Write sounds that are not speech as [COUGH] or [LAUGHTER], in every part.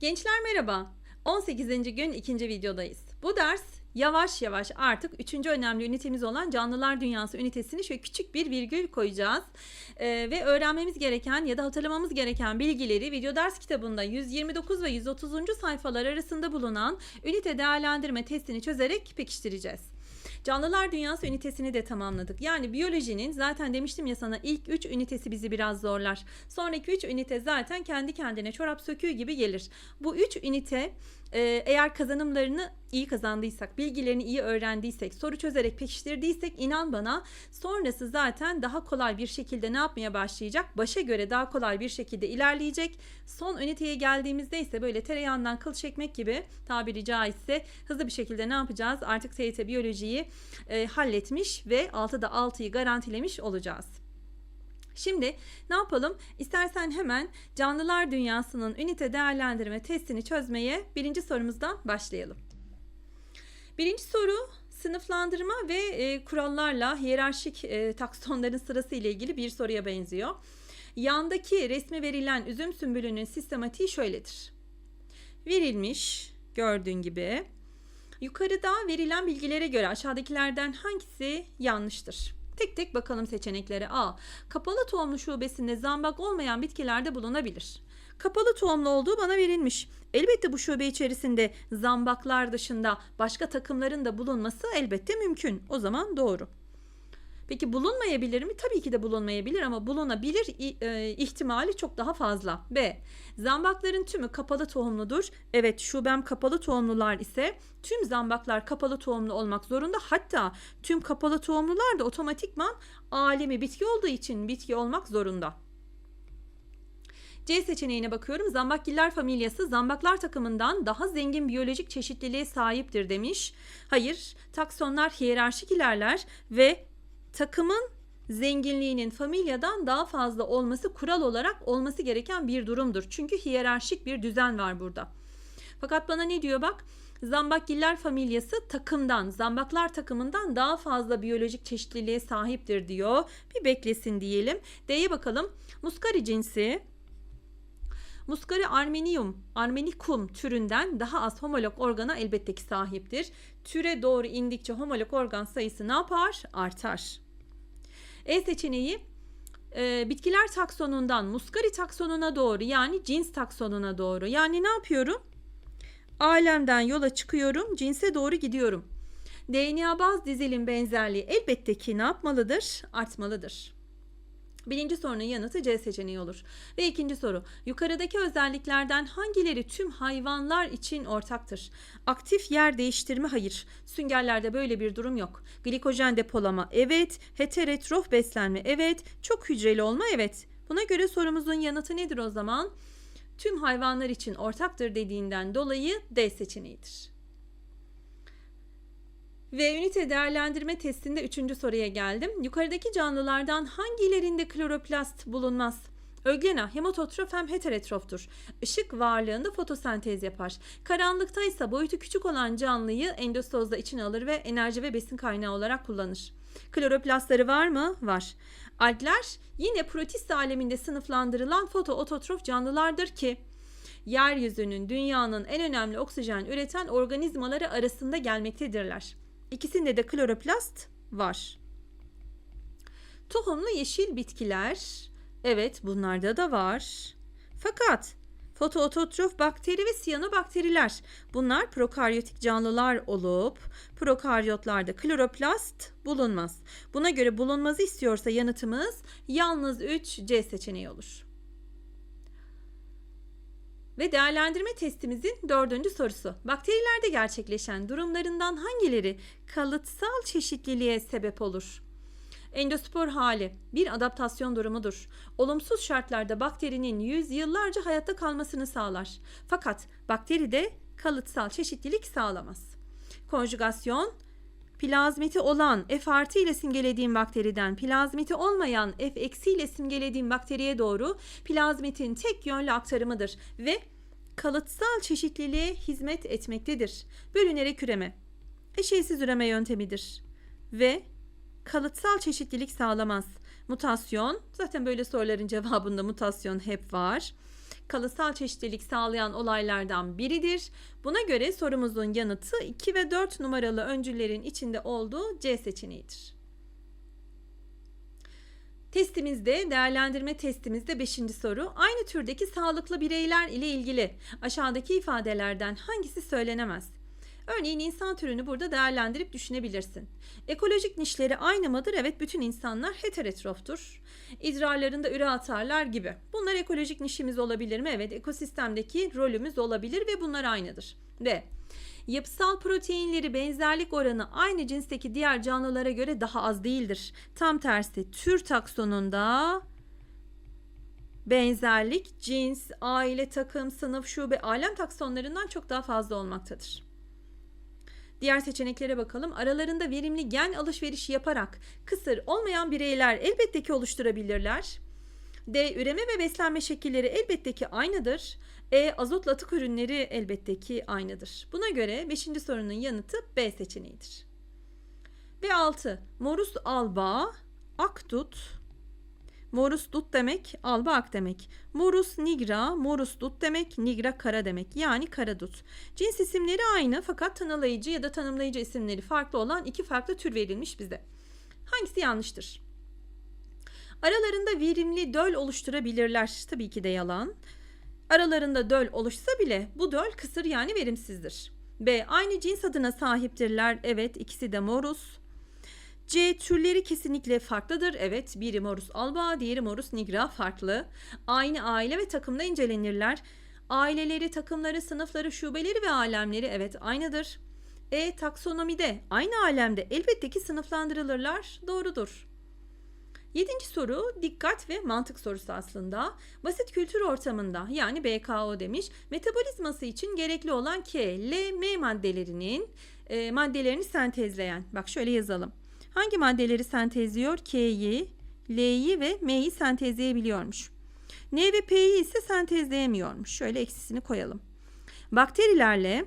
Gençler merhaba. 18. gün ikinci videodayız. Bu ders yavaş yavaş artık üçüncü önemli ünitemiz olan canlılar dünyası ünitesini şöyle küçük bir virgül koyacağız. Ee, ve öğrenmemiz gereken ya da hatırlamamız gereken bilgileri video ders kitabında 129 ve 130. sayfalar arasında bulunan ünite değerlendirme testini çözerek pekiştireceğiz. Canlılar Dünyası ünitesini de tamamladık. Yani biyolojinin zaten demiştim ya sana ilk 3 ünitesi bizi biraz zorlar. Sonraki 3 ünite zaten kendi kendine çorap söküğü gibi gelir. Bu 3 ünite e, eğer kazanımlarını iyi kazandıysak, bilgilerini iyi öğrendiysek, soru çözerek pekiştirdiysek inan bana sonrası zaten daha kolay bir şekilde ne yapmaya başlayacak? Başa göre daha kolay bir şekilde ilerleyecek. Son üniteye geldiğimizde ise böyle tereyağından kıl çekmek gibi tabiri caizse hızlı bir şekilde ne yapacağız? Artık TYT biyolojiyi e, halletmiş ve 6'da 6'yı garantilemiş olacağız. Şimdi ne yapalım? İstersen hemen canlılar dünyasının ünite değerlendirme testini çözmeye birinci sorumuzdan başlayalım. Birinci soru sınıflandırma ve e, kurallarla hiyerarşik e, taksonların sırası ile ilgili bir soruya benziyor. Yandaki resmi verilen üzüm sümbülünün sistematiği şöyledir. Verilmiş gördüğün gibi. Yukarıda verilen bilgilere göre aşağıdakilerden hangisi yanlıştır? Tek tek bakalım seçeneklere. A. Kapalı tohumlu şubesinde zambak olmayan bitkilerde bulunabilir. Kapalı tohumlu olduğu bana verilmiş. Elbette bu şube içerisinde zambaklar dışında başka takımların da bulunması elbette mümkün. O zaman doğru. Peki bulunmayabilir mi? Tabii ki de bulunmayabilir ama bulunabilir e, ihtimali çok daha fazla. B. Zambakların tümü kapalı tohumludur. Evet şubem kapalı tohumlular ise tüm zambaklar kapalı tohumlu olmak zorunda. Hatta tüm kapalı tohumlular da otomatikman alemi bitki olduğu için bitki olmak zorunda. C seçeneğine bakıyorum. Zambakgiller familyası zambaklar takımından daha zengin biyolojik çeşitliliğe sahiptir demiş. Hayır, taksonlar hiyerarşik ilerler ve takımın zenginliğinin familyadan daha fazla olması kural olarak olması gereken bir durumdur. Çünkü hiyerarşik bir düzen var burada. Fakat bana ne diyor bak? Zambakgiller familyası takımdan, zambaklar takımından daha fazla biyolojik çeşitliliğe sahiptir diyor. Bir beklesin diyelim. D'ye bakalım. Muskari cinsi Muskari armenium, armenikum türünden daha az homolog organa elbette ki sahiptir. Türe doğru indikçe homolog organ sayısı ne yapar? Artar. E seçeneği e, bitkiler taksonundan muskari taksonuna doğru yani cins taksonuna doğru. Yani ne yapıyorum? Alemden yola çıkıyorum, cinse doğru gidiyorum. DNA baz dizilim benzerliği elbette ki ne yapmalıdır? Artmalıdır. Birinci sorunun yanıtı C seçeneği olur. Ve ikinci soru. Yukarıdaki özelliklerden hangileri tüm hayvanlar için ortaktır? Aktif yer değiştirme hayır. Süngerlerde böyle bir durum yok. Glikojen depolama evet. Heterotrof beslenme evet. Çok hücreli olma evet. Buna göre sorumuzun yanıtı nedir o zaman? Tüm hayvanlar için ortaktır dediğinden dolayı D seçeneğidir. Ve ünite değerlendirme testinde üçüncü soruya geldim. Yukarıdaki canlılardan hangilerinde kloroplast bulunmaz? Öglena hemototrof hem heterotroftur. Işık varlığında fotosentez yapar. Karanlıkta ise boyutu küçük olan canlıyı endostozda içine alır ve enerji ve besin kaynağı olarak kullanır. Kloroplastları var mı? Var. Algler yine protist aleminde sınıflandırılan fotoototrof canlılardır ki yeryüzünün dünyanın en önemli oksijen üreten organizmaları arasında gelmektedirler. İkisinde de kloroplast var. Tohumlu yeşil bitkiler. Evet bunlarda da var. Fakat fotoototrof bakteri ve siyanobakteriler bunlar prokaryotik canlılar olup prokaryotlarda kloroplast bulunmaz. Buna göre bulunmazı istiyorsa yanıtımız yalnız 3 C seçeneği olur. Ve değerlendirme testimizin dördüncü sorusu. Bakterilerde gerçekleşen durumlarından hangileri kalıtsal çeşitliliğe sebep olur? Endospor hali bir adaptasyon durumudur. Olumsuz şartlarda bakterinin yüzyıllarca hayatta kalmasını sağlar. Fakat bakteri de kalıtsal çeşitlilik sağlamaz. Konjugasyon plazmiti olan F artı ile simgelediğim bakteriden plazmiti olmayan F eksi ile simgelediğim bakteriye doğru plazmitin tek yönlü aktarımıdır ve kalıtsal çeşitliliğe hizmet etmektedir. Bölünerek üreme eşeğsiz üreme yöntemidir ve kalıtsal çeşitlilik sağlamaz. Mutasyon zaten böyle soruların cevabında mutasyon hep var. Kalıtsal çeşitlilik sağlayan olaylardan biridir. Buna göre sorumuzun yanıtı 2 ve 4 numaralı öncüllerin içinde olduğu C seçeneğidir. Testimizde, değerlendirme testimizde 5. soru. Aynı türdeki sağlıklı bireyler ile ilgili aşağıdaki ifadelerden hangisi söylenemez? Örneğin insan türünü burada değerlendirip düşünebilirsin. Ekolojik nişleri aynı mıdır? Evet bütün insanlar heterotroftur. İdrarlarında üre atarlar gibi. Bunlar ekolojik nişimiz olabilir mi? Evet ekosistemdeki rolümüz olabilir ve bunlar aynıdır. Ve Yapısal proteinleri benzerlik oranı aynı cinsteki diğer canlılara göre daha az değildir. Tam tersi tür taksonunda benzerlik cins, aile, takım, sınıf, şube, alem taksonlarından çok daha fazla olmaktadır. Diğer seçeneklere bakalım. Aralarında verimli gen alışverişi yaparak kısır olmayan bireyler elbette ki oluşturabilirler. D. Üreme ve beslenme şekilleri elbette ki aynıdır. E. Azotlu atık ürünleri elbette ki aynıdır. Buna göre 5. sorunun yanıtı B seçeneğidir. Ve 6. Morus alba, akdut, Morus dut demek, alba ak demek. Morus nigra, morus dut demek, nigra kara demek. Yani kara dut. Cins isimleri aynı fakat tanımlayıcı ya da tanımlayıcı isimleri farklı olan iki farklı tür verilmiş bize. Hangisi yanlıştır? Aralarında verimli döl oluşturabilirler. Tabii ki de yalan. Aralarında döl oluşsa bile bu döl kısır yani verimsizdir. B. Aynı cins adına sahiptirler. Evet ikisi de morus. C. Türleri kesinlikle farklıdır. Evet biri morus alba, diğeri morus nigra farklı. Aynı aile ve takımda incelenirler. Aileleri, takımları, sınıfları, şubeleri ve alemleri evet aynıdır. E. Taksonomide aynı alemde elbette ki sınıflandırılırlar. Doğrudur. Yedinci soru dikkat ve mantık sorusu aslında. Basit kültür ortamında yani BKO demiş metabolizması için gerekli olan K, L, M maddelerinin e, maddelerini sentezleyen. Bak şöyle yazalım. Hangi maddeleri sentezliyor? K'yi, L'yi ve M'yi sentezleyebiliyormuş. N ve P'yi ise sentezleyemiyormuş. Şöyle eksisini koyalım. Bakterilerle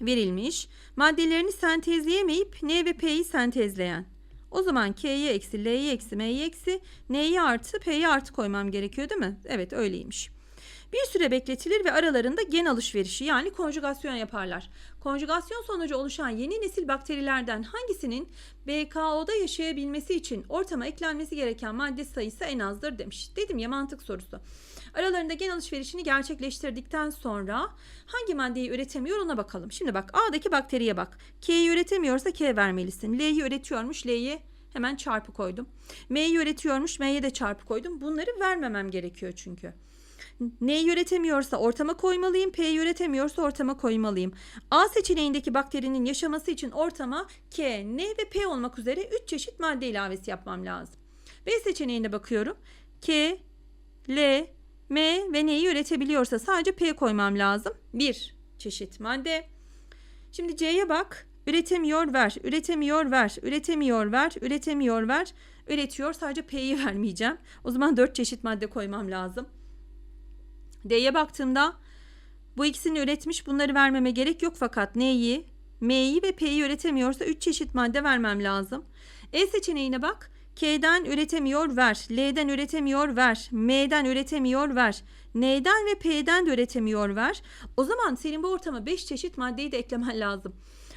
verilmiş maddelerini sentezleyemeyip N ve P'yi sentezleyen. O zaman K'yi eksi, L'yi eksi, M'yi eksi, N'yi artı, P'yi artı koymam gerekiyor değil mi? Evet öyleymiş. Bir süre bekletilir ve aralarında gen alışverişi yani konjugasyon yaparlar. Konjugasyon sonucu oluşan yeni nesil bakterilerden hangisinin BKO'da yaşayabilmesi için ortama eklenmesi gereken madde sayısı en azdır demiş. Dedim ya mantık sorusu. Aralarında gen alışverişini gerçekleştirdikten sonra hangi maddeyi üretemiyor ona bakalım. Şimdi bak A'daki bakteriye bak. K'yi üretemiyorsa K vermelisin. L'yi üretiyormuş L'yi hemen çarpı koydum. M'yi üretiyormuş M'ye de çarpı koydum. Bunları vermemem gerekiyor çünkü. N'yi üretemiyorsa ortama koymalıyım. P'yi üretemiyorsa ortama koymalıyım. A seçeneğindeki bakterinin yaşaması için ortama K, N ve P olmak üzere 3 çeşit madde ilavesi yapmam lazım. B seçeneğine bakıyorum. K, L, M ve N'yi üretebiliyorsa sadece P koymam lazım. Bir çeşit madde. Şimdi C'ye bak. Üretemiyor ver, üretemiyor ver, üretemiyor ver, üretemiyor ver, üretiyor sadece P'yi [LAUGHS] vermeyeceğim. O zaman 4 çeşit madde koymam lazım. D'ye baktığımda bu ikisini üretmiş bunları vermeme gerek yok fakat N'yi, M'yi ve P'yi üretemiyorsa 3 çeşit madde vermem lazım. E seçeneğine bak. K'den üretemiyor ver, L'den üretemiyor ver, M'den üretemiyor ver, N'den ve P'den de üretemiyor ver. O zaman senin bu ortama 5 çeşit maddeyi de eklemen [LAUGHS] lazım.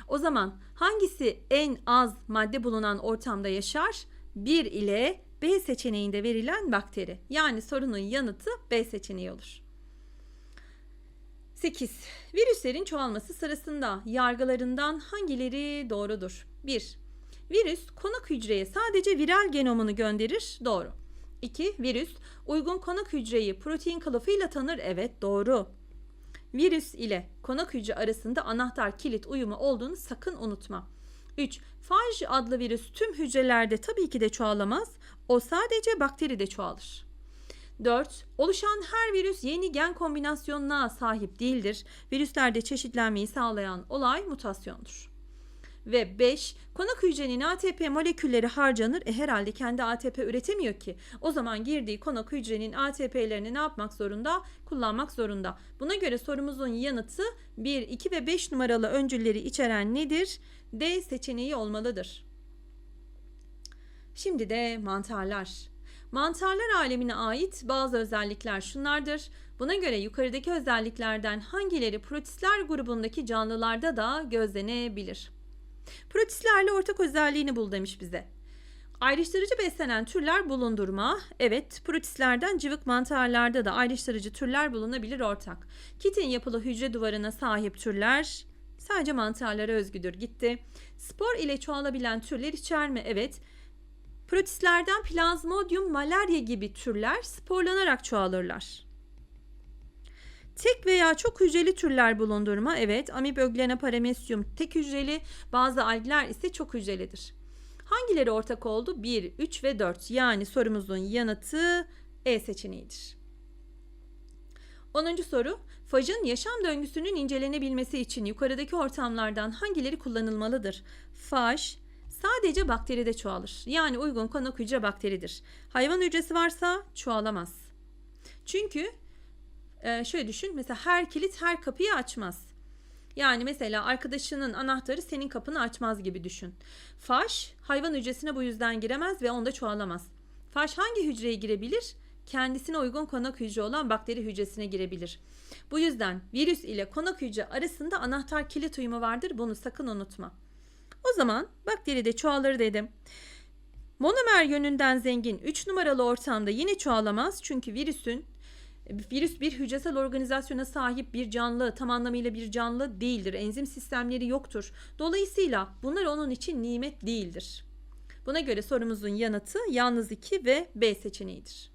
O zaman hangisi en az madde bulunan ortamda yaşar? 1 ile B seçeneğinde verilen bakteri. Yani sorunun yanıtı B seçeneği olur. 8. Virüslerin çoğalması sırasında yargılarından hangileri doğrudur? 1. Virüs konak hücreye sadece viral genomunu gönderir. Doğru. 2. Virüs uygun konak hücreyi protein kılıfıyla tanır. Evet doğru. Virüs ile konak hücre arasında anahtar kilit uyumu olduğunu sakın unutma. 3. Faj adlı virüs tüm hücrelerde tabii ki de çoğalamaz. O sadece bakteride çoğalır. 4. Oluşan her virüs yeni gen kombinasyonuna sahip değildir. Virüslerde çeşitlenmeyi sağlayan olay mutasyondur. Ve 5. Konak hücrenin ATP molekülleri harcanır. E herhalde kendi ATP üretemiyor ki. O zaman girdiği konak hücrenin ATP'lerini ne yapmak zorunda? Kullanmak zorunda. Buna göre sorumuzun yanıtı 1, 2 ve 5 numaralı öncülleri içeren nedir? D seçeneği olmalıdır. Şimdi de mantarlar. Mantarlar alemine ait bazı özellikler şunlardır. Buna göre yukarıdaki özelliklerden hangileri protistler grubundaki canlılarda da gözlenebilir? Protistlerle ortak özelliğini bul demiş bize. Ayrıştırıcı beslenen türler bulundurma. Evet, protistlerden cıvık mantarlarda da ayrıştırıcı türler bulunabilir ortak. Kitin yapılı hücre duvarına sahip türler sadece mantarlara özgüdür. Gitti. Spor ile çoğalabilen türler içer mi? Evet. Protistlerden Plasmodium malaria gibi türler sporlanarak çoğalırlar. Tek veya çok hücreli türler bulundurma. Evet, Amiböglena paramecium tek hücreli, bazı algler ise çok hücrelidir. Hangileri ortak oldu? 1, 3 ve 4. Yani sorumuzun yanıtı E seçeneğidir. 10. soru. Fajın yaşam döngüsünün incelenebilmesi için yukarıdaki ortamlardan hangileri kullanılmalıdır? Faj sadece bakteride çoğalır. Yani uygun konuk hücre bakteridir. Hayvan hücresi varsa çoğalamaz. Çünkü e, şöyle düşün mesela her kilit her kapıyı açmaz. Yani mesela arkadaşının anahtarı senin kapını açmaz gibi düşün. Faş hayvan hücresine bu yüzden giremez ve onda çoğalamaz. Faş hangi hücreye girebilir? Kendisine uygun konak hücre olan bakteri hücresine girebilir. Bu yüzden virüs ile konak hücre arasında anahtar kilit uyumu vardır. Bunu sakın unutma. O zaman bakteri de çoğalır dedim. Monomer yönünden zengin 3 numaralı ortamda yine çoğalamaz. Çünkü virüsün Virüs bir hücresel organizasyona sahip bir canlı, tam anlamıyla bir canlı değildir. Enzim sistemleri yoktur. Dolayısıyla bunlar onun için nimet değildir. Buna göre sorumuzun yanıtı yalnız 2 ve B seçeneğidir.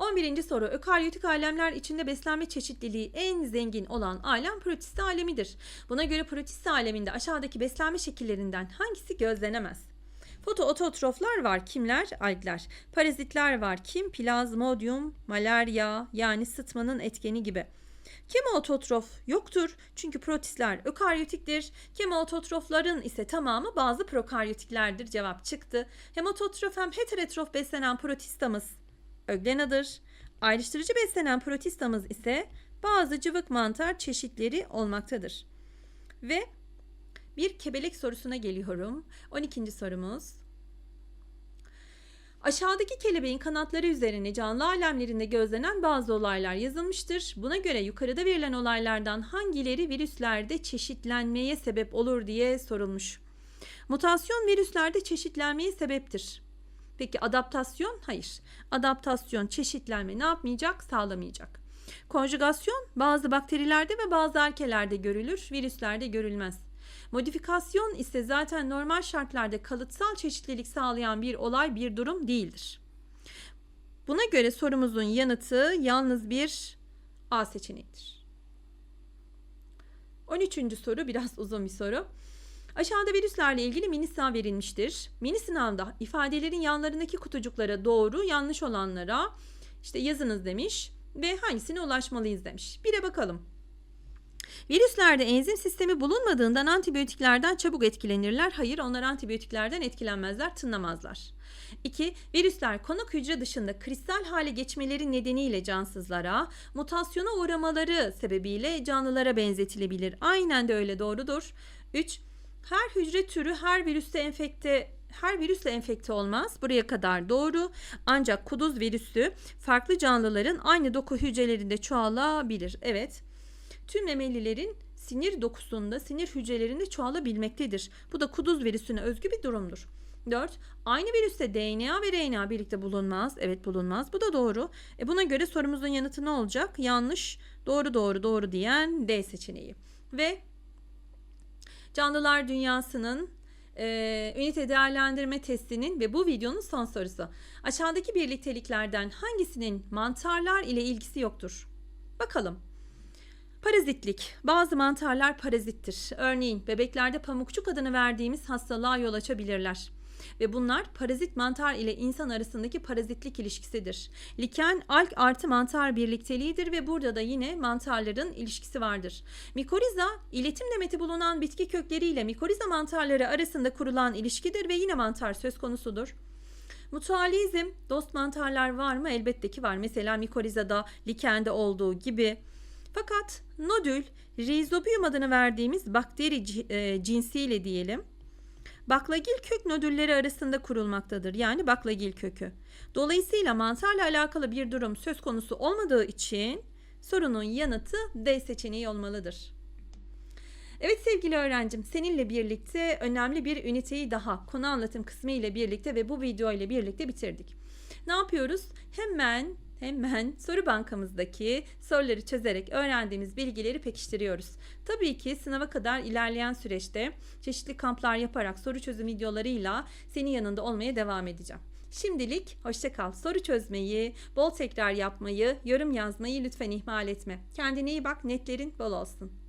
11. soru. Ökaryotik alemler içinde beslenme çeşitliliği en zengin olan alem protist alemidir. Buna göre protist aleminde aşağıdaki beslenme şekillerinden hangisi gözlenemez? Fotoototroflar var. Kimler? Algler. Parazitler var. Kim? Plazmodium, malaria yani sıtmanın etkeni gibi. Kemoototrof yoktur çünkü protistler ökaryotiktir. Kemoototrofların ise tamamı bazı prokaryotiklerdir. Cevap çıktı. Hematotrof hem heterotrof beslenen protistamız öglenadır. Ayrıştırıcı beslenen protistamız ise bazı cıvık mantar çeşitleri olmaktadır. Ve bir kebelek sorusuna geliyorum. 12. sorumuz. Aşağıdaki kelebeğin kanatları üzerine canlı alemlerinde gözlenen bazı olaylar yazılmıştır. Buna göre yukarıda verilen olaylardan hangileri virüslerde çeşitlenmeye sebep olur diye sorulmuş. Mutasyon virüslerde çeşitlenmeye sebeptir. Peki adaptasyon? Hayır. Adaptasyon çeşitlenme ne yapmayacak? Sağlamayacak. Konjugasyon bazı bakterilerde ve bazı alkelerde görülür, virüslerde görülmez. Modifikasyon ise zaten normal şartlarda kalıtsal çeşitlilik sağlayan bir olay, bir durum değildir. Buna göre sorumuzun yanıtı yalnız bir A seçeneğidir. 13. soru biraz uzun bir soru. Aşağıda virüslerle ilgili mini sınav verilmiştir. Mini sınavda ifadelerin yanlarındaki kutucuklara doğru, yanlış olanlara işte yazınız demiş ve hangisine ulaşmalıyız demiş. Bire bakalım. Virüslerde enzim sistemi bulunmadığından antibiyotiklerden çabuk etkilenirler. Hayır onlar antibiyotiklerden etkilenmezler, tınlamazlar. 2. Virüsler konuk hücre dışında kristal hale geçmeleri nedeniyle cansızlara, mutasyona uğramaları sebebiyle canlılara benzetilebilir. Aynen de öyle doğrudur. 3. Her hücre türü her virüste enfekte her virüsle enfekte olmaz. Buraya kadar doğru. Ancak kuduz virüsü farklı canlıların aynı doku hücrelerinde çoğalabilir. Evet tüm memelilerin sinir dokusunda, sinir hücrelerinde çoğalabilmektedir. Bu da kuduz virüsüne özgü bir durumdur. 4. Aynı virüste DNA ve RNA birlikte bulunmaz. Evet bulunmaz. Bu da doğru. E buna göre sorumuzun yanıtı ne olacak? Yanlış, doğru doğru doğru diyen D seçeneği. Ve canlılar dünyasının e, ünite değerlendirme testinin ve bu videonun son sorusu. Aşağıdaki birlikteliklerden hangisinin mantarlar ile ilgisi yoktur? Bakalım. Parazitlik. Bazı mantarlar parazittir. Örneğin bebeklerde pamukçuk adını verdiğimiz hastalığa yol açabilirler. Ve bunlar parazit mantar ile insan arasındaki parazitlik ilişkisidir. Liken alg artı mantar birlikteliğidir ve burada da yine mantarların ilişkisi vardır. Mikoriza iletim demeti bulunan bitki kökleriyle mikoriza mantarları arasında kurulan ilişkidir ve yine mantar söz konusudur. Mutualizm dost mantarlar var mı? Elbette ki var. Mesela mikorizada, likende olduğu gibi. Fakat nodül, rhizobium adını verdiğimiz bakteri e, cinsiyle diyelim. Baklagil kök nodülleri arasında kurulmaktadır. Yani baklagil kökü. Dolayısıyla mantarla alakalı bir durum söz konusu olmadığı için sorunun yanıtı D seçeneği olmalıdır. Evet sevgili öğrencim seninle birlikte önemli bir üniteyi daha konu anlatım kısmı ile birlikte ve bu video ile birlikte bitirdik. Ne yapıyoruz? Hemen hemen soru bankamızdaki soruları çözerek öğrendiğimiz bilgileri pekiştiriyoruz. Tabii ki sınava kadar ilerleyen süreçte çeşitli kamplar yaparak soru çözüm videolarıyla senin yanında olmaya devam edeceğim. Şimdilik hoşça kal. Soru çözmeyi, bol tekrar yapmayı, yorum yazmayı lütfen ihmal etme. Kendine iyi bak, netlerin bol olsun.